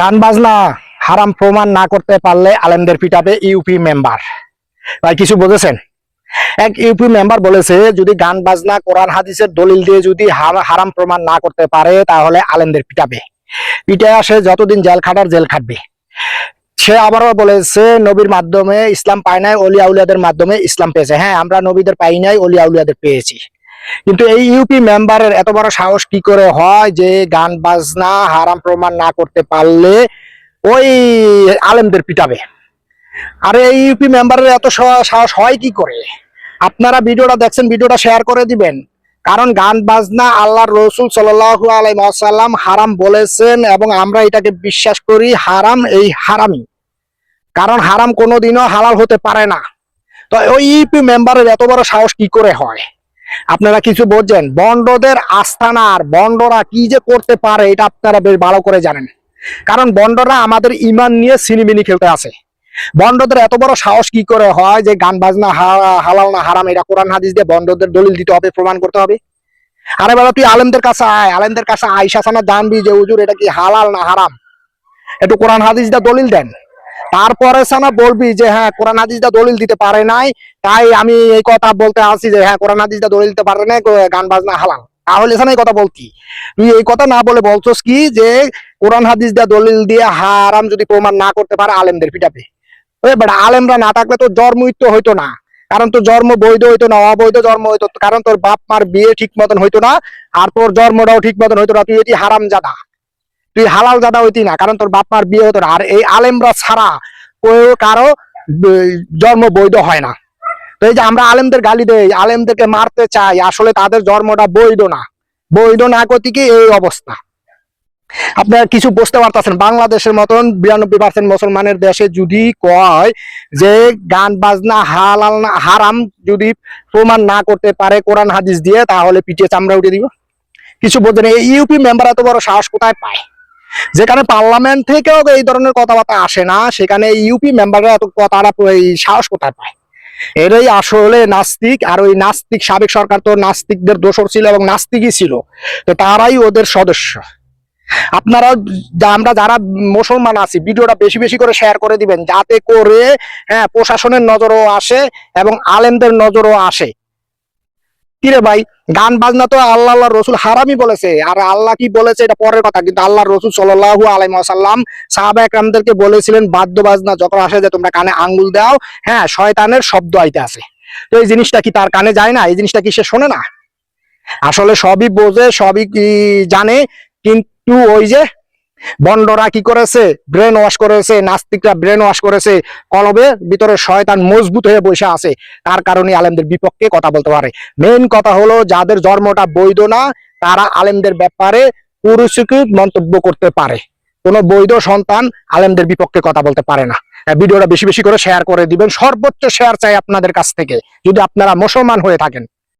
গান বাজনা হারাম প্রমাণ না করতে পারলে আলেমদের পিটাবে ইউপি মেম্বার। ভাই, কিছু বুঝেছেন এক ইউপি মেম্বার বলেছে, যদি গান বাজনা, কোরআন, হাদিসের দলিল দিয়ে যদি হারাম প্রমাণ না করতে পারে, তাহলে আলেমদের পিটাবে। পিটে আসে যতদিন জেল খাটার জেল খাটবে। সে আবারও বলেছে, নবীর মাধ্যমে ইসলাম পায় নাই অলি আউলিয়াদের মাধ্যমে ইসলাম পেয়েছে। হ্যাঁ আমরা নবীদের পাই নাই অলি আউলিয়াদের পেয়েছি। কিন্তু এই ইউপি মেম্বারের এত বড় সাহস কি করে হয় যে গান বাজনা, হারাম প্রমাণ না করতে পারলে ওই আলেমদের পিটাবে? আর এই ইউপি মেম্বারের এত সাহস হয় কি করে? আপনারা ভিডিওটা দেখছেন, ভিডিওটা শেয়ার করে দিবেন। কারণ গান বাজনা আল্লাহর রসুল আলাইহি হারাম বলেছেন এবং আমরা এটাকে বিশ্বাস করি হারাম এই হারামি কারণ হারাম কোনোদিনও হালাল হতে পারে না। তো ওই ইউপি মেম্বারের এত বড় সাহস কি করে হয়? আপনারা কিছু বোঝেন? বন্ডদের আস্থানা আর বন্ডরা কি যে করতে পারে, এটা আপনারা বেশ ভালো করে জানেন। কারণ বন্ডরা আমাদের ইমান নিয়ে সিনিমিনি খেলতে আছে বন্ডদের এত বড় সাহস কি করে হয় যে গান বাজনা হালাল না হারাম, এটা কোরআন হাদিস দিয়ে বন্ডদের দলিল দিতে হবে, প্রমাণ করতে হবে? আরে বাবা, তুই আলেমদের কাছে আয়, আলেমদের কাছে আইসা সানা জানবি যে উজুর এটা কি হালাল না হারাম? একটু কোরআন হাদিস দিয়ে দলিল দেন। তারপরে সানা বলবি যে হ্যাঁ কোরআন হাদিস দিয়ে দলিল দিতে পারে নাই। তাই আমি এই কথা বলতে আসি যে হ্যাঁ কোরআন হাদিস দিয়ে দলিল দিতে পারে নাই গান বাজনা হালাল। তাহলে সানা এই কথা বলতি। তুই এই কথা না বলে বলছস কি যে, কোরআন হাদিস দিয়ে দলিল দিয়ে হারাম যদি প্রমাণ না করতে পারে, আলেমদের পিটাবে। ওই আলেমরা না থাকলে তো জন্মই তো হইতো না। কারণ তোর জন্ম বৈধ হইতো না, অবৈধ জন্ম হইতো। কারণ তোর বাপ মার বিয়ে ঠিক মতন হইতো না, আর তোর জন্মটাও ঠিক মতন হইতো না। তুই এটি হারাম জাদা তুই হালাল দাদা হইতি না, কারণ তোর বাপ মার বিয়ে হতো আর এই আলেমরা ছাড়া কেউ কারও জন্ম বৈধ হয় না। তো এই যে আমরা আলেমদের গালি দেই, আলেমদেরকে মারতে চাই, আসলে তাদের জন্মটা বৈধ না। বৈধ না গতিকে এই অবস্থা? আপনারা কিছু বুঝতে পারতেছেন, বাংলাদেশের মতন বিরানব্বই পার্সেন্ট মুসলমানের দেশে যদি কয় যে গান, বাজনা, হালাল না, হারাম যদি প্রমাণ না করতে পারে কোরআন, হাদিস দিয়ে, তাহলে পিটিয়ে চামড়া উঠে দিব। কিছু বোঝেন, এই ইউপি মেম্বার এত বড় সাহস কোথায় পায়? যেখানে পার্লামেন্ট থেকেও এই ধরনের কথাবার্তা আসে না, সেখানে ইউপি মেম্বাররা এত কথাটা এই সাহস কোথায় পায়? এরাই আসলে নাস্তিক, আর ওই নাস্তিক, সাবেক সরকার তো নাস্তিকদের দোষর ছিল এবং নাস্তিকই ছিল। তো তারাই ওদের সদস্য। আপনারা আমরা যারা মুসলমান আছি, ভিডিওটা বেশি বেশি করে শেয়ার করে দিবেন, যাতে করে হ্যাঁ প্রশাসনের নজরও আসে এবং আলেমদের নজরও আসে। কিরে ভাই, গান বাজনা তো আল্লাহ আল্লাহ রসুল হারামই বলেছে। আর আল্লাহ কি বলেছে এটা পরের কথা, কিন্তু আল্লাহ রসুল সাল্লাহু আলাইসাল্লাম সাহাবা একরামদেরকে বলেছিলেন বাদ্য বাজনা যখন আসে যে তোমরা কানে আঙ্গুল দাও হ্যাঁ শয়তানের শব্দ আইতে আছে। তো এই জিনিসটা কি তার কানে যায় না? এই জিনিসটা কি সে শোনে না? আসলে সবই বোঝে, সবই জানে, কিন্তু ওই যে বন্ডরা কি করেছে? ব্রেন ওয়াশ করেছে, নাস্তিকরা ব্রেন ওয়াশ করেছে, কলবে ভিতরে শয়তান মজবুত হয়ে বসে আছে। তার কারণে আলেমদের বিপক্ষে কথা বলতে পারে। মেইন কথা হলো, যাদের জন্মটা বৈধ না, তারা আলেমদের ব্যাপারে পুরস্কৃত মন্তব্য করতে পারে। কোনো বৈধ সন্তান আলেমদের বিপক্ষে কথা বলতে পারে না। ভিডিওটা বেশি বেশি করে শেয়ার করে দিবেন। সর্বোচ্চ শেয়ার চাই আপনাদের কাছ থেকে। যদি আপনারা মুসলমান হয়ে থাকেন